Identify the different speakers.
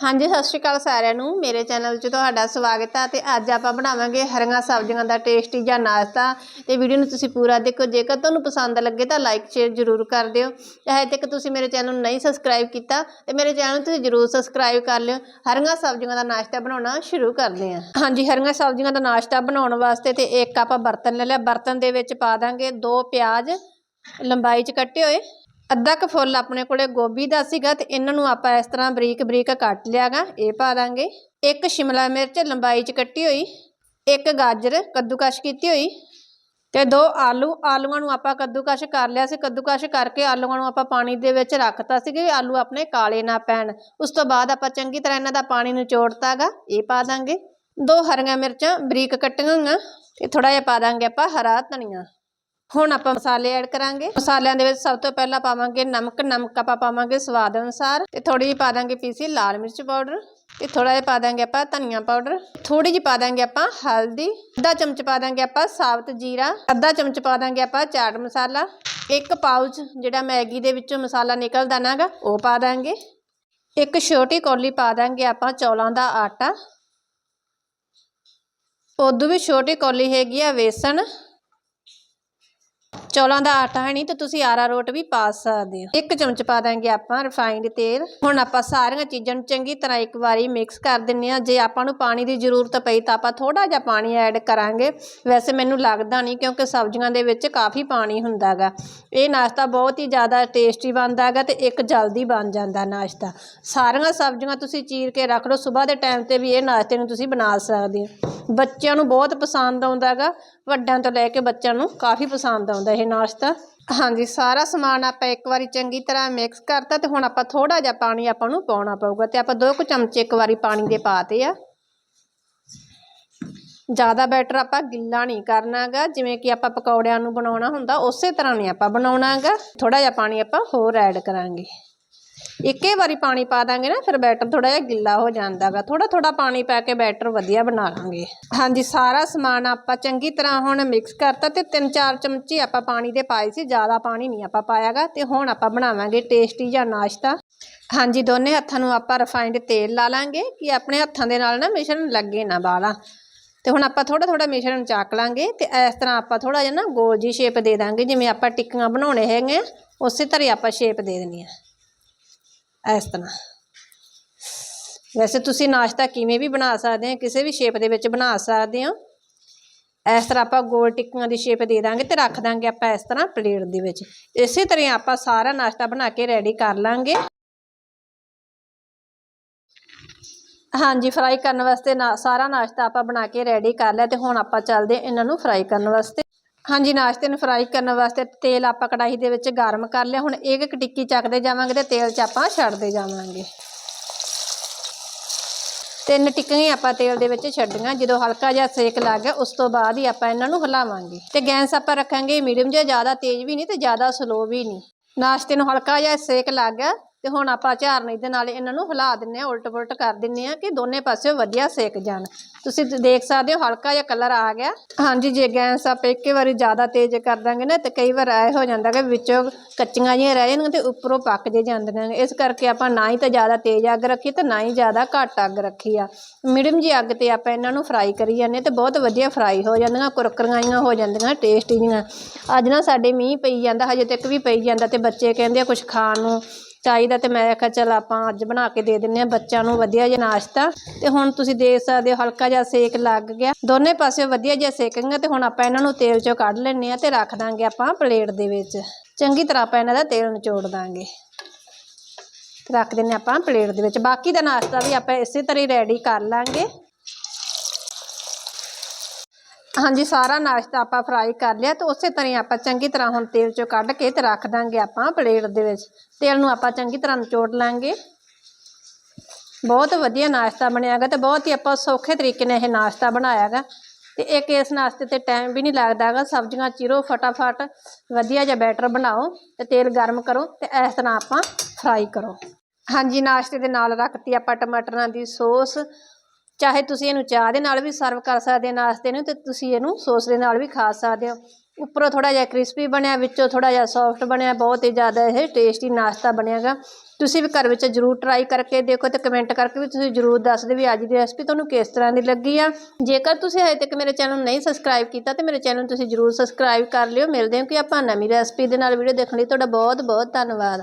Speaker 1: ਹਾਂਜੀ, ਸਤਿ ਸ਼੍ਰੀ ਅਕਾਲ ਸਾਰਿਆਂ ਨੂੰ। ਮੇਰੇ ਚੈਨਲ 'ਚ ਤੁਹਾਡਾ ਸਵਾਗਤ ਹੈ ਤੇ ਅੱਜ ਆਪਾਂ ਬਣਾਵਾਂਗੇ ਹਰੀਆਂ ਸਬਜ਼ੀਆਂ ਦਾ ਟੇਸਟੀ ਜਾਂ ਨਾਸ਼ਤਾ। ਤੇ ਵੀਡੀਓ ਨੂੰ ਤੁਸੀਂ ਪੂਰਾ ਦੇਖੋ, ਜੇਕਰ ਤੁਹਾਨੂੰ ਪਸੰਦ ਲੱਗੇ ਤਾਂ ਲਾਈਕ, ਸ਼ੇਅਰ ਜ਼ਰੂਰ ਕਰ ਦਿਓ। ਤੇ ਹਜੇ ਤੱਕ ਤੁਸੀਂ ਮੇਰੇ ਚੈਨਲ ਨੂੰ ਨਹੀਂ ਸਬਸਕ੍ਰਾਈਬ ਕੀਤਾ, ਤੇ ਮੇਰੇ ਚੈਨਲ ਨੂੰ ਤੁਸੀਂ ਜ਼ਰੂਰ ਸਬਸਕ੍ਰਾਈਬ ਕਰ ਲਿਓ। ਹਰੀਆਂ ਸਬਜ਼ੀਆਂ ਦਾ ਨਾਸ਼ਤਾ ਬਣਾਉਣਾ ਸ਼ੁਰੂ ਕਰਦੇ ਹਾਂ। ਹਾਂਜੀ, ਹਰੀਆਂ ਸਬਜ਼ੀਆਂ ਦਾ ਨਾਸ਼ਤਾ ਬਣਾਉਣ ਵਾਸਤੇ ਤੇ ਇੱਕ ਆਪਾਂ ਬਰਤਨ ਲੈ ਲਿਆ। ਬਰਤਨ ਦੇ ਵਿੱਚ ਪਾ ਦਾਂਗੇ ਦੋ ਪਿਆਜ਼, ਲੰਬਾਈ 'ਚ ਕੱਟੇ ਹੋਏ। ਅੱਧਾ ਕੁ ਫੁੱਲ ਆਪਣੇ ਕੋਲੇ ਗੋਭੀ ਦਾ ਸੀਗਾ ਤੇ ਇਹਨਾਂ ਨੂੰ ਆਪਾਂ ਇਸ ਤਰ੍ਹਾਂ ਬਰੀਕ ਬਰੀਕ ਕੱਟ ਲਿਆਗਾ, ਇਹ ਪਾ ਦਾਂਗੇ। ਇੱਕ ਸ਼ਿਮਲਾ ਮਿਰਚ ਲੰਬਾਈ 'ਚ ਕੱਟੀ ਹੋਈ, ਇੱਕ ਗਾਜਰ ਕੱਦੂਕਸ਼ ਕੀਤੀ ਹੋਈ ਤੇ ਦੋ ਆਲੂ। ਆਲੂਆਂ ਨੂੰ ਆਪਾਂ ਕੱਦੂਕਸ਼ ਕਰ ਲਿਆ ਸੀ, ਕੱਦੂਕਸ਼ ਕਰਕੇ ਆਲੂਆਂ ਨੂੰ ਆਪਾਂ ਪਾਣੀ ਦੇ ਵਿੱਚ ਰੱਖਤਾ ਸੀ ਕਿ ਆਲੂ ਆਪਣੇ ਕਾਲੇ ਨਾ ਪੈਣ। ਉਸ ਤੋਂ ਬਾਅਦ ਆਪਾਂ ਚੰਗੀ ਤਰ੍ਹਾਂ ਇਹਨਾਂ ਦਾ ਪਾਣੀ ਨਿਚੋੜਤਾਗਾ ਇਹ ਪਾ ਦਾਂਗੇ। ਦੋ ਹਰੀਆਂ ਮਿਰਚਾਂ ਬਰੀਕ ਕੱਟੀਆਂ ਹੋਈਆਂ, ਤੇ ਥੋੜਾ ਜਿਹਾ ਪਾ ਦਾਂਗੇ ਆਪਾਂ ਹਰਾ ਧਨੀਆ। ਹੁਣ ਆਪਾਂ ਮਸਾਲੇ ਐਡ ਕਰਾਂਗੇ। ਮਸਾਲਿਆਂ ਦੇ ਵਿੱਚ ਸਭ ਤੋਂ ਪਹਿਲਾਂ ਪਾਵਾਂਗੇ ਨਮਕ। ਨਮਕ ਆਪਾਂ ਪਾਵਾਂਗੇ ਸਵਾਦ ਅਨੁਸਾਰ ਤੇ ਥੋੜੀ ਜਿਹੀ ਪਾ ਦਾਂਗੇ ਪੀਸੀ ਲਾਲ ਮਿਰਚ ਪਾਊਡਰ ਤੇ ਥੋੜਾ ਜਿਹਾ ਪਾ ਦਾਂਗੇ ਆਪਾਂ ਧਨੀਆ ਪਾਊਡਰ। ਥੋੜੀ ਜਿਹੀ ਪਾ ਦਾਂਗੇ ਆਪਾਂ ਹਲਦੀ। ਅੱਧਾ ਚਮਚ ਪਾ ਦਾਂਗੇ ਆਪਾਂ ਸਾਬਤ ਜੀਰਾ। ਅੱਧਾ ਚਮਚ ਪਾ ਦਾਂਗੇ ਆਪਾਂ ਚਾਟ ਮਸਾਲਾ। ਇੱਕ ਪਾਊਚ ਜਿਹੜਾ ਮੈਗੀ ਦੇ ਵਿੱਚੋਂ ਮਸਾਲਾ ਨਿਕਲਦਾ ਨਾਗਾ ਉਹ ਪਾ ਦਾਂਗੇ। ਇੱਕ ਛੋਟੀ ਕੌਲੀ ਪਾ ਦਾਂਗੇ ਆਪਾਂ ਚੌਲਾਂ ਦਾ ਆਟਾ। ਉਦੋਂ ਵੀ ਛੋਟੀ ਕੌਲੀ ਹੈਗੀ ਆ ਵੇਸਣ। ਚੌਲਾਂ ਦਾ ਆਟਾ ਹੈ ਨਹੀਂ ਤਾਂ ਤੁਸੀਂ ਆਰਾ ਰੋਟ ਵੀ ਪਾ ਸਕਦੇ ਹੋ। ਇੱਕ ਚਮਚ ਪਾ ਦਾਂਗੇ ਆਪਾਂ ਰਿਫਾਈਨਡ ਤੇਲ। ਹੁਣ ਆਪਾਂ ਸਾਰੀਆਂ ਚੀਜ਼ਾਂ ਨੂੰ ਚੰਗੀ ਤਰ੍ਹਾਂ ਇੱਕ ਵਾਰੀ ਮਿਕਸ ਕਰ ਦਿੰਨੇ ਆ ਜੇ ਆਪਾਂ ਨੂੰ ਪਾਣੀ ਦੀ ਜ਼ਰੂਰਤ ਪਈ ਤਾਂ ਆਪਾਂ ਥੋੜਾ ਜਿਹਾ ਪਾਣੀ ਐਡ ਕਰਾਂਗੇ। ਵੈਸੇ ਮੈਨੂੰ ਲੱਗਦਾ ਨਹੀਂ ਕਿਉਂਕਿ ਸਬਜ਼ੀਆਂ ਦੇ ਵਿੱਚ ਕਾਫੀ ਪਾਣੀ ਹੁੰਦਾਗਾ ਇਹ ਨਾਸ਼ਤਾ ਬਹੁਤ ਹੀ ਜ਼ਿਆਦਾ ਟੇਸਟੀ ਬਣਦਾਗਾ ਤੇ ਇੱਕ ਜਲਦੀ ਬਣ ਜਾਂਦਾ ਨਾਸ਼ਤਾ। ਸਾਰੀਆਂ ਸਬਜ਼ੀਆਂ ਤੁਸੀਂ ਚੀਰ ਕੇ ਰੱਖ ਲਓ। ਸਵੇਰ ਦੇ ਟਾਈਮ ਤੇ ਵੀ ਇਹ ਨਾਸ਼ਤੇ ਨੂੰ ਤੁਸੀਂ ਬਣਾ ਸਕਦੇ ਹੋ। ਬੱਚਿਆਂ ਨੂੰ ਬਹੁਤ ਪਸੰਦ ਆਉਂਦਾ ਆਉਂਦਾਗਾ ਵੱਡਿਆਂ ਤੋਂ ਲੈ ਕੇ ਬੱਚਿਆਂ ਨੂੰ ਕਾਫੀ ਪਸੰਦ ਆਉਂਦਾ ਇਹ ਨਾਸ਼ਤਾ। ਹਾਂਜੀ, ਸਾਰਾ ਸਮਾਨ ਆਪਾਂ ਇੱਕ ਵਾਰੀ ਚੰਗੀ ਤਰ੍ਹਾਂ ਮਿਕਸ ਕਰਤਾ ਤੇ ਹੁਣ ਆਪਾਂ ਥੋੜਾ ਜਿਹਾ ਪਾਣੀ ਆਪਾਂ ਨੂੰ ਪਾਉਣਾ ਪਊਗਾ ਤੇ ਆਪਾਂ ਦੋ ਕੁ ਚਮਚੇ ਇੱਕ ਵਾਰੀ ਪਾਣੀ ਦੇ ਪਾਤੇ ਆ। ਜ਼ਿਆਦਾ ਬੈਟਰ ਆਪਾਂ ਗਿੱਲਾ ਨਹੀਂ ਕਰਨਾਗਾ ਜਿਵੇਂ ਕਿ ਆਪਾਂ ਪਕੌੜਿਆਂ ਨੂੰ ਬਣਾਉਣਾ ਹੁੰਦਾ, ਉਸੇ ਤਰ੍ਹਾਂ ਨਹੀਂ ਆਪਾਂ ਬਣਾਉਣਾਗਾ ਥੋੜਾ ਜਿਹਾ ਪਾਣੀ ਆਪਾਂ ਹੋਰ ਐਡ ਕਰਾਂਗੇ। ਇੱਕੇ ਵਾਰੀ ਪਾਣੀ ਪਾ ਦਾਂਗੇ ਨਾ, ਫਿਰ ਬੈਟਰ ਥੋੜਾ ਜਿਹਾ ਗਿੱਲਾ ਹੋ ਜਾਂਦਾਗਾ। ਥੋੜਾ ਥੋੜਾ ਪਾਣੀ ਪਾ ਕੇ ਬੈਟਰ ਵਧੀਆ ਬਣਾ ਲਾਂਗੇ। ਹਾਂਜੀ, ਸਾਰਾ ਸਮਾਨ ਆਪਾਂ ਚੰਗੀ ਤਰ੍ਹਾਂ ਹੁਣ ਮਿਕਸ ਕਰਤਾ ਤੇ ਤਿੰਨ ਚਾਰ ਚਮਚੇ ਆਪਾਂ ਪਾਣੀ ਦੇ ਪਾਏ ਸੀ, ਜ਼ਿਆਦਾ ਪਾਣੀ ਨਹੀਂ ਆਪਾਂ ਪਾਇਆਗਾ ਤੇ ਹੁਣ ਆਪਾਂ ਬਣਾਵਾਂਗੇ ਟੇਸਟੀ ਜਾਂ ਨਾਸ਼ਤਾ। ਹਾਂਜੀ, ਦੋਨੇ ਹੱਥਾਂ ਨੂੰ ਆਪਾਂ ਰਿਫਾਈਨਡ ਤੇਲ ਲਾ ਲਾਂਗੇ ਕਿ ਆਪਣੇ ਹੱਥਾਂ ਦੇ ਨਾਲ ਨਾ ਮਿਸ਼ਰਣ ਲੱਗੇ ਨਾ ਬਾਲਾ। ਤੇ ਹੁਣ ਆਪਾਂ ਥੋੜਾ ਥੋੜਾ ਮਿਸ਼ਰਣ ਚੱਕ ਲਾਂਗੇ ਤੇ ਇਸ ਤਰ੍ਹਾਂ ਆਪਾਂ ਥੋੜਾ ਜਿਹਾ ਨਾ ਗੋਲ ਜੀ ਸ਼ੇਪ ਦੇ ਦਾਂਗੇ, ਜਿਵੇਂ ਆਪਾਂ ਟਿੱਕੀਆਂ ਬਣਾਉਣੇ ਹੈਗੇ ਆ ਉਸੇ ਤਰ੍ਹਾਂ ਆਪਾਂ ਸ਼ੇਪ ਦੇ ਦੇਣੀ ਆ ਇਸ ਤਰ੍ਹਾਂ। ਵੈਸੇ ਤੁਸੀਂ ਨਾਸ਼ਤਾ ਕਿਵੇਂ ਵੀ ਬਣਾ ਸਕਦੇ ਹੋ, ਕਿਸੇ ਵੀ ਸ਼ੇਪ ਦੇ ਵਿੱਚ ਬਣਾ ਸਕਦੇ ਹੋ। ਇਸ ਤਰ੍ਹਾਂ ਆਪਾਂ ਗੋਲ ਟਿੱਕੀਆਂ ਦੀ ਸ਼ੇਪ ਦੇ ਦਾਂਗੇ ਤੇ ਰੱਖ ਦਾਂਗੇ ਆਪਾਂ ਇਸ ਤਰ੍ਹਾਂ ਪਲੇਟ ਦੇ ਵਿੱਚ। ਇਸੇ ਤਰ੍ਹਾਂ ਆਪਾਂ ਸਾਰਾ ਨਾਸ਼ਤਾ ਬਣਾ ਕੇ ਰੈਡੀ ਕਰ ਲਾਂਗੇ। ਹਾਂਜੀ ਫਰਾਈ ਕਰਨ ਵਾਸਤੇ ਨਾ ਸਾਰਾ ਨਾਸ਼ਤਾ ਆਪਾਂ ਬਣਾ ਕੇ ਰੈਡੀ ਕਰ ਲਿਆ ਤੇ ਹੁਣ ਆਪਾਂ ਚੱਲਦੇ ਇਹਨਾਂ ਨੂੰ ਫਰਾਈ ਕਰਨ ਵਾਸਤੇ। ਹਾਂਜੀ, ਨਾਸ਼ਤੇ ਨੂੰ ਫਰਾਈ ਕਰਨ ਵਾਸਤੇ ਤੇਲ ਆਪਾਂ ਕੜਾਹੀ ਦੇ ਵਿੱਚ ਗਰਮ ਕਰ ਲਿਆ। ਹੁਣ ਇੱਕ ਇੱਕ ਟਿੱਕੀ ਚੱਕਦੇ ਜਾਵਾਂਗੇ ਤੇ ਤੇਲ 'ਚ ਆਪਾਂ ਛੱਡਦੇ ਜਾਵਾਂਗੇ। ਤਿੰਨ ਟਿੱਕੀਆਂ ਆਪਾਂ ਤੇਲ ਦੇ ਵਿੱਚ ਛੱਡੀਆਂ। ਜਦੋਂ ਹਲਕਾ ਜਿਹਾ ਸੇਕ ਲੱਗ ਗਿਆ, ਉਸ ਤੋਂ ਬਾਅਦ ਹੀ ਆਪਾਂ ਇਹਨਾਂ ਨੂੰ ਹਿਲਾਵਾਂਗੇ। ਤੇ ਗੈਸ ਆਪਾਂ ਰੱਖਾਂਗੇ ਮੀਡੀਅਮ ਜਿਹਾ, ਜ਼ਿਆਦਾ ਤੇਜ਼ ਵੀ ਨਹੀਂ ਤੇ ਜ਼ਿਆਦਾ ਸਲੋ ਵੀ ਨਹੀਂ। ਨਾਸ਼ਤੇ ਨੂੰ ਹਲਕਾ ਜਿਹਾ ਸੇਕ ਲੱਗ ਗਿਆ। ਤੇ ਹੁਣ ਆਪਾਂ ਝਾਰਨੀ ਦੇ ਨਾਲ ਇਹਨਾਂ ਨੂੰ ਹਿਲਾ ਦਿੰਨੇ ਆ ਉਲਟ ਪੁਲਟ ਕਰ ਦਿੰਨੇ ਆ ਕਿ ਦੋਨੇ ਪਾਸੇ ਵਧੀਆ ਸੇਕ ਜਾਣ। ਤੁਸੀਂ ਦੇਖ ਸਕਦੇ ਹੋ ਹਲਕਾ ਜਿਹਾ ਕਲਰ ਆ ਗਿਆ। ਹਾਂਜੀ, ਜੇ ਗੈਸ ਆਪਾਂ ਇੱਕੇ ਵਾਰੀ ਜ਼ਿਆਦਾ ਤੇਜ਼ ਕਰ ਦਾਂਗੇ ਨਾ ਤੇ ਕਈ ਵਾਰ ਐ ਹੋ ਜਾਂਦਾ ਕਿ ਵਿੱਚੋਂ ਕੱਚੀਆਂ ਜਿਹੀਆਂ ਰਹਿ ਜਾਣਗੀਆਂ ਤੇ ਉੱਪਰੋਂ ਪੱਕ ਜੇ ਜਾਂਦੀਆਂ ਨੇ। ਇਸ ਕਰਕੇ ਆਪਾਂ ਨਾ ਹੀ ਤਾਂ ਜ਼ਿਆਦਾ ਤੇਜ਼ ਅੱਗ ਰੱਖੀ ਤੇ ਨਾ ਹੀ ਜ਼ਿਆਦਾ ਘੱਟ ਅੱਗ ਰੱਖੀ ਆ। ਮੀਡੀਅਮ ਜੀ ਅੱਗ ਤੇ ਆਪਾਂ ਇਹਨਾਂ ਨੂੰ ਫਰਾਈ ਕਰੀ ਜਾਂਦੇ ਤੇ ਬਹੁਤ ਵਧੀਆ ਫਰਾਈ ਹੋ ਜਾਂਦੀਆਂ, ਕੁਰਕਰੀਆਂ ਜਿਹੀਆਂ ਹੋ ਜਾਂਦੀਆਂ ਟੇਸਟੀ ਜਿਹੀਆਂ। ਅੱਜ ਨਾ ਸਾਡੇ ਮੀਂਹ ਪਈ ਜਾਂਦਾ, ਹਜੇ ਤੱਕ ਵੀ ਪਈ ਜਾਂਦਾ ਤੇ ਬੱਚੇ ਕਹਿੰਦੇ ਆ ਕੁਝ ਖਾਣ ਨੂੰ। ਚਾਹੀਦਾ ਤੇ ਮੈਂ ਆਖਿਆ ਚਲ ਆਪਾਂ ਅੱਜ ਬਣਾ ਕੇ ਦੇ ਦਿੰਨੇ ਆ ਬੱਚਿਆਂ ਨੂੰ ਵਧੀਆ ਜਿਹਾ ਨਾਸ਼ਤਾ। ਤੇ ਹੁਣ ਤੁਸੀਂ ਦੇਖ ਸਕਦੇ ਹੋ ਹਲਕਾ ਜਿਹਾ ਸੇਕ ਲੱਗ ਗਿਆ। ਦੋਨੇ ਪਾਸੇ ਵਧੀਆ ਜਿਹਾ ਸੇਕ ਤੇ ਹੁਣ ਆਪਾਂ ਇਹਨਾਂ ਨੂੰ ਤੇਲ ਚੋਂ ਕੱਢ ਲੈਣੇ ਆ ਤੇ ਰੱਖ ਦਾਂਗੇ ਆਪਾਂ ਪਲੇਟ ਦੇ ਵਿੱਚ। ਚੰਗੀ ਤਰ੍ਹਾਂ ਆਪਾਂ ਇਹਨਾਂ ਦਾ ਤੇਲ ਨਿਚੋੜ ਦਾਂਗੇ। ਰੱਖ ਦਿੰਨੇ ਆਪਾਂ ਪਲੇਟ ਦੇ ਵਿੱਚ। ਬਾਕੀ ਦਾ ਨਾਸ਼ਤਾ ਵੀ ਆਪਾਂ ਇਸੇ ਤਰ੍ਹਾਂ ਹੀ ਰੈਡੀ ਕਰ ਲਾਂਗੇ। ਹਾਂਜੀ, ਸਾਰਾ ਨਾਸ਼ਤਾ ਆਪਾਂ ਫਰਾਈ ਕਰ ਲਿਆ ਤੇ ਉਸੇ ਤਰ੍ਹਾਂ ਹੀ ਆਪਾਂ ਚੰਗੀ ਤਰ੍ਹਾਂ ਹੁਣ ਤੇਲ ਚੋਂ ਕੱਢ ਕੇ ਤੇ ਰੱਖ ਦਾਂਗੇ ਆਪਾਂ ਪਲੇਟ ਦੇ ਵਿੱਚ। ਤੇਲ ਨੂੰ ਆਪਾਂ ਚੰਗੀ ਤਰ੍ਹਾਂ ਨਿਚੋੜ ਲਾਂਗੇ। ਬਹੁਤ ਵਧੀਆ ਨਾਸ਼ਤਾ ਬਣਿਆਗਾ ਤੇ ਬਹੁਤ ਹੀ ਆਪਾਂ ਸੌਖੇ ਤਰੀਕੇ ਨਾਲ ਇਹ ਨਾਸ਼ਤਾ ਬਣਾਇਆਗਾ ਤੇ ਇੱਕ ਇਸ ਨਾਸ਼ਤੇ ਤੇ ਟਾਈਮ ਵੀ ਨਹੀਂ ਲੱਗਦਾਗਾ ਸਬਜ਼ੀਆਂ ਚੀਰੋ, ਫਟਾਫਟ ਵਧੀਆ ਜਿਹਾ ਬੈਟਰ ਬਣਾਓ ਤੇ ਤੇਲ ਗਰਮ ਕਰੋ ਤੇ ਇਸ ਤਰ੍ਹਾਂ ਆਪਾਂ ਫਰਾਈ ਕਰੋ। ਹਾਂਜੀ, ਨਾਸ਼ਤੇ ਦੇ ਨਾਲ ਰੱਖਤੀ ਆਪਾਂ ਟਮਾਟਰਾਂ ਦੀ ਸੌਸ ਚਾਹੇ ਤੁਸੀਂ ਇਹਨੂੰ ਚਾਹ ਦੇ ਨਾਲ ਵੀ ਸਰਵ ਕਰ ਸਕਦੇ ਹੋ ਨਾਸ਼ਤੇ ਨੂੰ ਤੇ ਤੁਸੀਂ ਇਹਨੂੰ ਸੌਸ ਦੇ ਨਾਲ ਵੀ ਖਾ ਸਕਦੇ ਹੋ। ਉੱਪਰੋਂ ਥੋੜਾ ਜਿਹਾ ਕ੍ਰਿਸਪੀ ਬਣਿਆ, ਵਿੱਚੋਂ ਥੋੜਾ ਜਿਹਾ ਸੌਫਟ ਬਣਿਆ, ਬਹੁਤ ਹੀ ਜ਼ਿਆਦਾ ਇਹ ਟੇਸਟੀ ਨਾਸ਼ਤਾ ਬਣਿਆਗਾ। ਤੁਸੀਂ ਵੀ ਘਰ ਵਿੱਚ ਜ਼ਰੂਰ ਟਰਾਈ ਕਰਕੇ ਦੇਖੋ ਤੇ ਕਮੈਂਟ ਕਰਕੇ ਵੀ ਤੁਸੀਂ ਜ਼ਰੂਰ ਦੱਸ ਦਿਓ ਵੀ ਅੱਜ ਦੀ ਰੈਸਪੀ ਤੁਹਾਨੂੰ ਕਿਸ ਤਰ੍ਹਾਂ ਦੀ ਲੱਗੀ ਆ। ਜੇਕਰ ਤੁਸੀਂ ਹਜੇ ਤੱਕ ਮੇਰੇ ਚੈਨਲ ਨੂੰ ਨਹੀਂ ਸਬਸਕ੍ਰਾਈਬ ਕੀਤਾ ਤੇ ਮੇਰੇ ਚੈਨਲ ਨੂੰ ਤੁਸੀਂ ਜ਼ਰੂਰ ਸਬਸਕ੍ਰਾਈਬ ਕਰ ਲਿਓ। ਮਿਲਦੇ ਹਾਂ ਕਿ ਆਪਾਂ ਨਵੀਂ ਰੈਸਪੀ ਦੇ ਨਾਲ ਵੀਡੀਓ ਦੇਖਣ ਲਈ। ਤੁਹਾਡਾ ਬਹੁਤ ਬਹੁਤ ਧੰਨਵਾਦ।